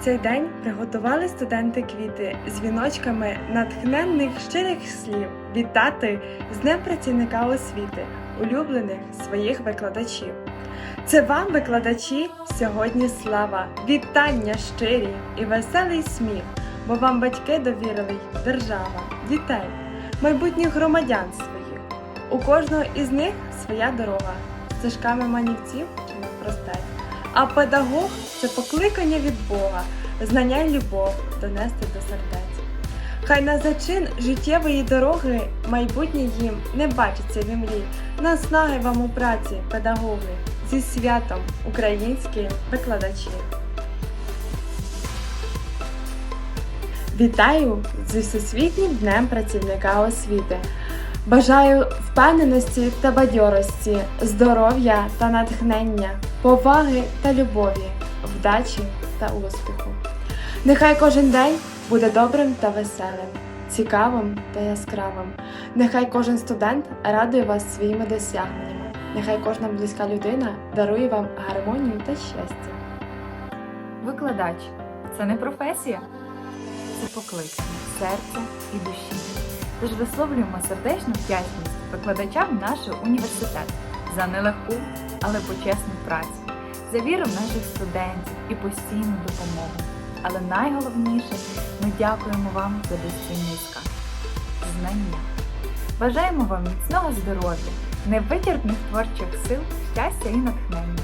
цей день приготували студенти квіти з віночками натхненних щирих слів вітати з Днем працівника освіти, улюблених своїх викладачів. Це вам, викладачі, сьогодні слава, вітання щирі і веселий сміх, бо вам батьки довірили держава, дітей, майбутніх громадян своїх. У кожного із них своя дорога, стежками манівців чи не. А педагог це покликання від Бога, знання й любов донести до сердець. Хай на зачин життєвої дороги майбутнє їм не бачиться в імлі. Наснаги вам у праці, педагоги, зі святом українські викладачі. Вітаю зі Всесвітнім днем працівника освіти. Бажаю впевненості та бадьорості, здоров'я та натхнення, поваги та любові, вдачі та успіху. Нехай кожен день буде добрим та веселим, цікавим та яскравим. Нехай кожен студент радує вас своїми досягненнями. Нехай кожна близька людина дарує вам гармонію та щастя. Викладач це не професія, це покликання серця і душі. Тож висловлюємо сердечну вдячність викладачам нашого університету за нелегку, але почесну працю, за віру в наших студентів і постійну допомогу. Але найголовніше, ми дякуємо вам за безцінний скарб – знання. Бажаємо вам міцного здоров'я, невичерпних творчих сил, щастя і натхнення.